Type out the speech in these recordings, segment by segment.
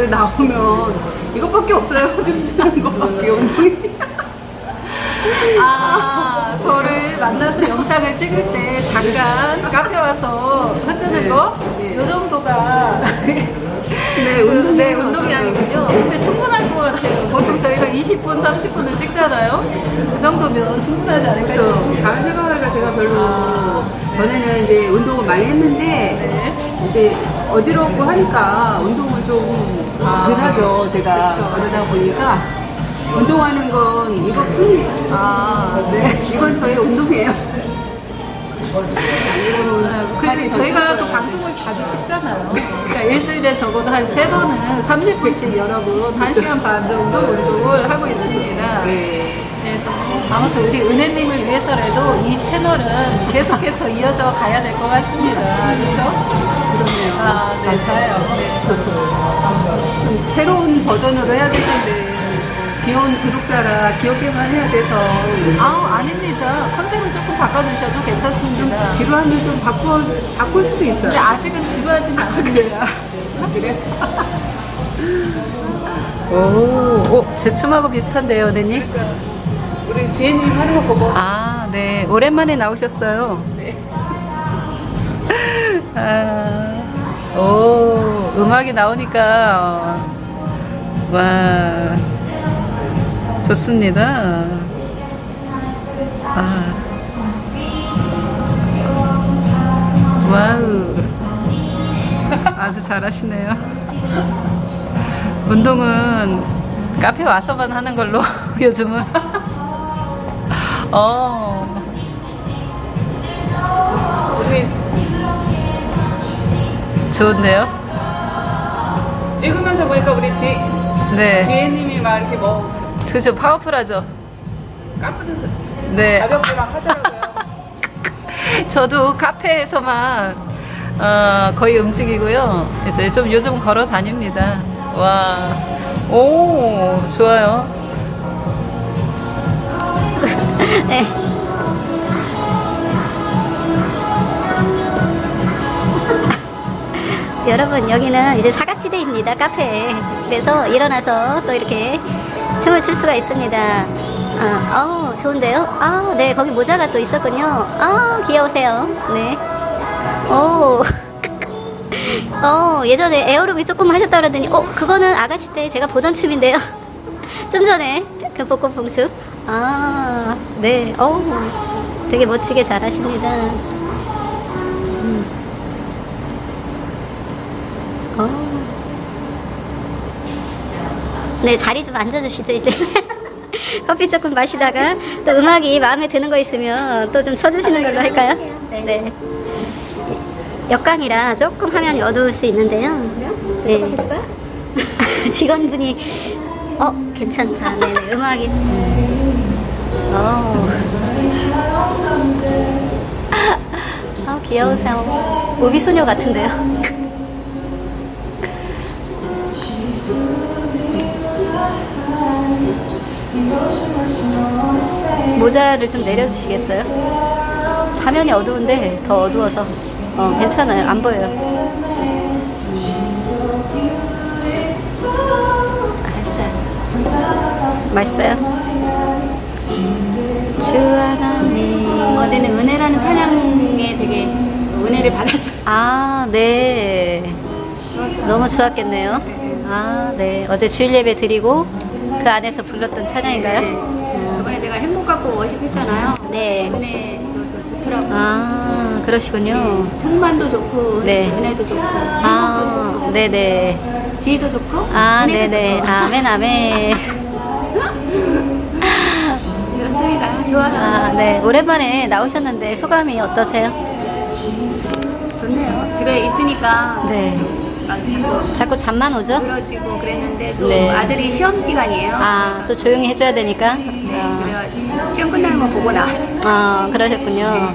여기 나오면 이것밖에 없어요. 춤추는 것밖에 운동이. 아, 저를 만나서 영상을 찍을 때 잠깐 카페 와서 흔드는 네. 거? 네. 요 정도가 네, 운동이 네, 운동량이군요. 근데 충분할 것 같아요. 보통 저희가 20분, 30분을 찍잖아요. 그 정도면 충분하지 않을까 싶습니다. 다른 생각하니까 제가 별로 아, 전에는 이제 운동을 많이 했는데 네. 이제 어지럽고 하니까 운동을 좀 아, 덜 하죠 제가 그렇죠. 그러다 보니까 운동하는 건 이것뿐이에요 아, 네 이건 저의 운동이에요 그리고 저희가 또 방송을 자주 찍잖아요. 그러니까 일주일에 적어도 한 세 번은 30분씩 여러분 1시간 반 정도 운동을 하고 있습니다. 네. 그래서 아무튼 우리 은혜님을 위해서라도 이 채널은 계속해서 이어져 가야 될 것 같습니다. 그렇죠? 그렇네요 아, 네, 좋아요. 네. 좀 새로운 버전으로 해야 될 텐데 귀여운 구독자라 귀엽게만 해야 돼서 아우, 아닙니다. 컨셉을 조금 바꿔주셔도 괜찮습니다. 지루하면 좀 바꿔, 바꿀 수도 있어요 근데 아직은 지루하진 않습니다. 그래? 오, 오, 제 춤하고 비슷한데요, 은혜님? 우리 지혜님 하는 거 보고 아, 네. 오랜만에 나오셨어요. 네. 아, 오, 음악이 나오니까, 어, 와, 좋습니다. 아, 와우. 아주 잘하시네요. 운동은 카페 와서만 하는 걸로 요즘은. 어. 좋은데요? 찍으면서 보니까 우리 지, 네. 지혜님이 막 이렇게 뭐 그죠 파워풀하죠. 까부는 네. 가볍게 막 하더라고요. 저도 카페에서만 어, 거의 움직이고요. 이제 좀 요즘 걸어 다닙니다. 와. 오, 좋아요. 네. 여러분 여기는 이제 사각지대입니다 카페 그래서 일어나서 또 이렇게 춤을 출 수가 있습니다 아, 어우 좋은데요 아, 네 거기 모자가 또 있었군요 아 귀여우세요 네 오. 어, 예전에 에어로빅 조금 하셨다 그러더니, 어, 그거는 아가씨 때 제가 보던 춤인데요. 좀 전에 그 벚꽃 봉수. 아, 네. 어우, 되게 멋지게 잘 하십니다. 어. 네, 자리 좀 앉아주시죠, 이제. 커피 조금 마시다가 또 음악이 마음에 드는 거 있으면 또 좀 쳐주시는 걸로 할까요? 네. 역광이라 조금 화면이 어두울 수 있는데요. 네. 직원분이 어 괜찮다. 네, 네. 음악이 어. 아 귀여우세요. 오비 소녀 같은데요. 모자를 좀 내려주시겠어요? 화면이 어두운데 더 어두워서. 어 괜찮아요. 안 보여요. 알았어요 맛있어요? 주안하네. 어제는 은혜라는 찬양에 되게 은혜를 받았어요. 아 네. 너무 좋았겠네요 아 네 어제 주일 예배 드리고 그 안에서 불렀던 찬양인가요? 음, 저번에 제가 행복 갖고 워십했잖아요. 네. 은혜도 좋더라고요. 아 그러시군요 청만도 좋고 네. 은혜도 좋고 행복도 아 좋고 네네 지혜도 좋고 아, 은혜도 네네. 좋고. 아멘, 아멘. 그렇습니다. 좋아요. 아, 네. 오랜만에 나오셨는데 소감이 어떠세요? 좋네요. 집에 있으니까 네. 막 자꾸 자꾸 잠만 오죠? 늘어지고 그랬는데 또 네. 아들이 시험 기간이에요. 아, 또 조용히 해줘야 되니까? 네, 아, 그래가지고 시험 끝나는 거 보고 나왔어요. 아, 그러셨군요.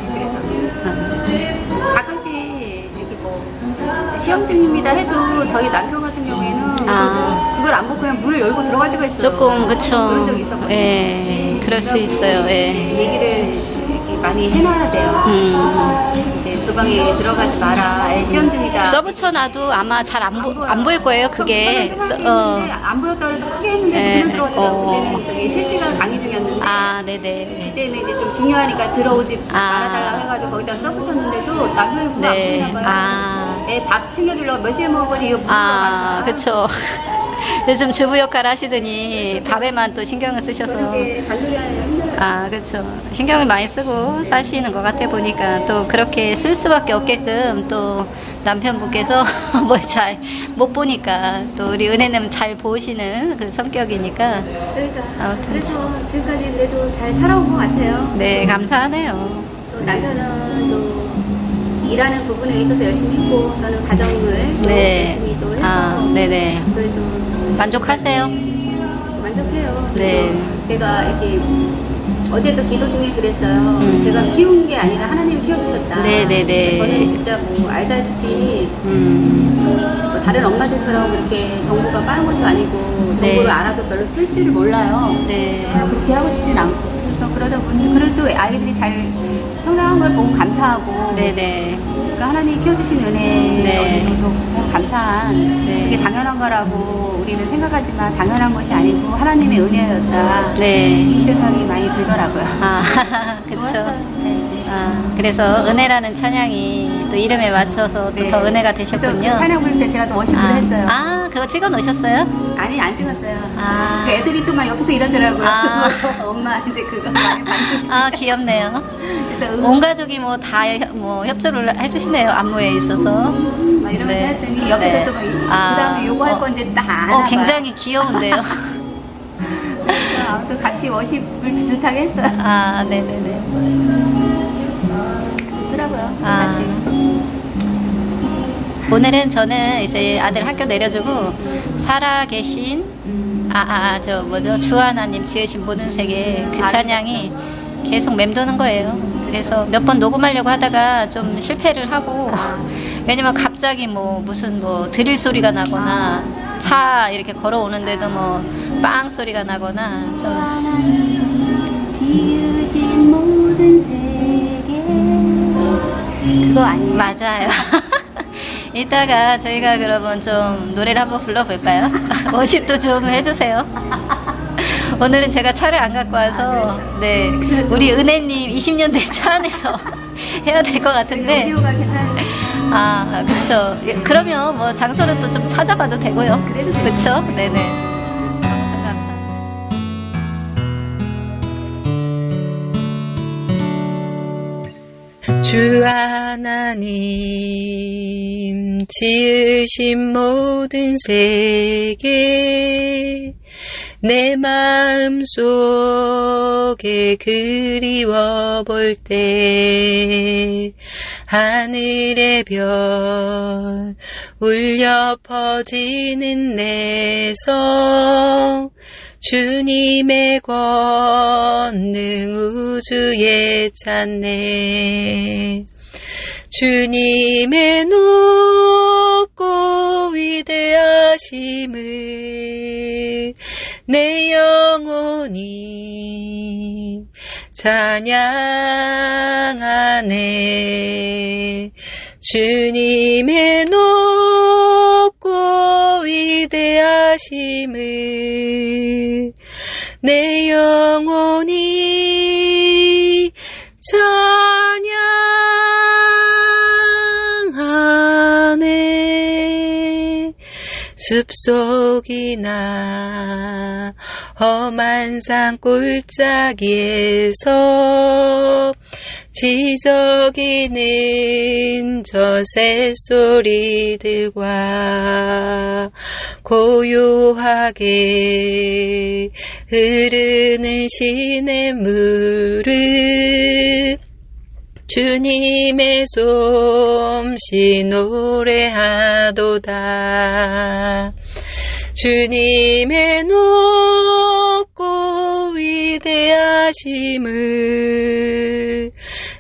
그래서 가끔씩 이렇게 뭐 시험 중입니다 해도 저희 남편 같은 경우에는 아. 그걸 안 보고 그냥 문을 열고 들어갈 때가 있어요. 조금, 그쵸. 그런 적이 있었거든요. 예, 그럴 수 있어요. 예. 얘기를 이렇게 많이 해놔야 돼요. 음, 이제 또 방에 들어가지 마라. 애 시험 중이다. 써붙여놔도 아마 잘 안 보, 안 보일 거예요, 그게. 써, 써- 어. 어. 안 보였다 그래서 크게 했는데 네, 그대로 들어오더라고. 어. 그때는 저기 실시간 강의 중이었는데 아, 네네. 그때는 이제 좀 중요하니까 들어오지 아. 말아달라고 해가지고 거기다 써붙였는데도 남편은 그거 네. 안 보나 봐요. 아. 애밥 챙겨주려고 몇 시에 먹었거니 이거 아, 그쵸. 요즘 주부 역할 하시더니 밥에만 또 신경을 쓰셔서. 저녁에 단둘이 하는. 아, 그렇죠. 신경을 많이 쓰고 사시는 것 같아 보니까 또 그렇게 쓸 수밖에 없게끔 또 남편분께서 뭘잘못 보니까 또 우리 은혜는 잘 보시는 그 성격이니까 그러니까 아무튼 그래서 지금까지 그래도 잘 살아온 것 같아요. 네, 감사하네요. 또 남편은 또 일하는 부분에 있어서 열심히 했고 저는 가정을 또 네. 열심히 또 해서 아, 네네. 그래도 만족하세요? 만족해요. 네. 제가 이렇게 어제도 기도 중에 그랬어요. 음. 제가 키운 게 아니라 하나님이 키워주셨다. 네네네. 저는 진짜 뭐 알다시피 음, 뭐 다른 엄마들처럼 그렇게 정보가 빠른 것도 아니고 네. 정보를 알아도 별로 쓸 줄을 몰라요. 네. 그렇게 하고 싶진 않고 그래서 그러다 보니 그래도 아이들이 잘 성장한 걸 보고 감사하고 네네. 그러니까 하나님이 키워주신 은혜에 네. 어느 정도 참 감사한 네. 그게 당연한 거라고 우리는 생각하지만 당연한 것이 아니고 하나님의 은혜였다 네. 이 생각이 많이 들더라고요. 아, 그쵸. 좋았어요. 네. 아, 그래서 은혜라는 찬양이 또 이름에 맞춰서 또 네. 더 은혜가 되셨군요. 그 찬양 부를 때 제가 또 워십을 아, 했어요. 아, 그거 찍어 놓으셨어요? 아니 안 찍었어요. 아. 그 애들이 또 막 옆에서 이러더라고요. 아. 엄마 이제 그거 많이. 아, 귀엽네요. 그래서 응, 온 가족이 뭐 다 뭐 협조를 해주시네요. 안무에 있어서. 막 이러면서 네. 했더니 옆에서 네. 또막 아, 그다음에 요거 할 어. 건지 딱 아나 어, 봐요. 굉장히 귀여운데요. 그래서 아무튼 같이 워십을 비슷하게 했어요. 아, 네네네. 아. 같이. 오늘은 저는 이제 아들 학교 내려주고 살아 계신 아, 아, 저 뭐죠? 주하나님 지으신 모든 세계 그 아, 찬양이 계속 맴도는 거예요. 그래서 몇 번 녹음하려고 하다가 좀 실패를 하고 왜냐면 갑자기 뭐 무슨 뭐 드릴 소리가 나거나 차 이렇게 걸어오는데도 뭐 빵 소리가 나거나 좀 지으신 모든 세계 그거 아니에요? 맞아요. 이따가 저희가 그러면 좀 노래를 한번 불러볼까요? 워십도 좀 해주세요. 오늘은 제가 차를 안 갖고 와서 네 우리 은혜님 20년 된 차 안에서 해야 될 것 같은데 오디오가 괜찮은데 아 그렇죠. 예, 그러면 뭐 장소를 또 좀 찾아봐도 되고요. 그래도. 그렇죠. 네네. 주 하나님 지으신 모든 세계 내 마음 속에 그리워 볼 때 하늘의 별 울려 퍼지는 내성 주님의 권능 우주에 찾네. 주님의 높고 위대하심을 내 영혼이 찬양하네. 주님의 높고 위대하심을 내 영혼이 찬양하네. 숲속이나 험한 산 꼴짝에서 지저귀는 저 새 소리들과 고요하게 흐르는 시냇물을 주님의 솜씨 노래하도다. 주님의 높고 위대하심을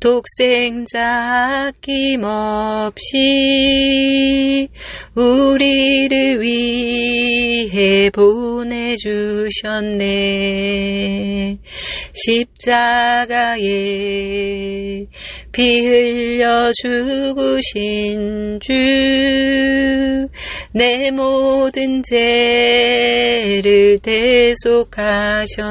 독생자 아낌없이 우리를 위해 보내주셨네. 십자가에 피 흘려 죽으신 주, 내 모든 죄를 대속하셨네.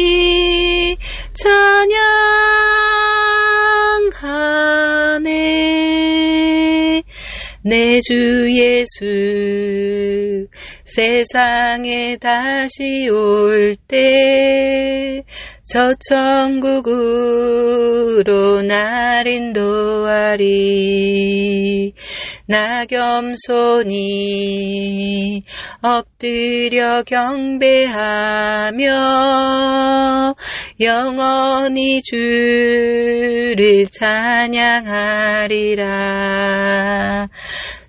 주 예수 세상에 다시 올 때 저 천국으로 날 인도하리. 나 겸손히 엎드려 경배하며 영원히 주를 찬양하리라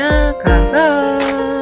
Chicago.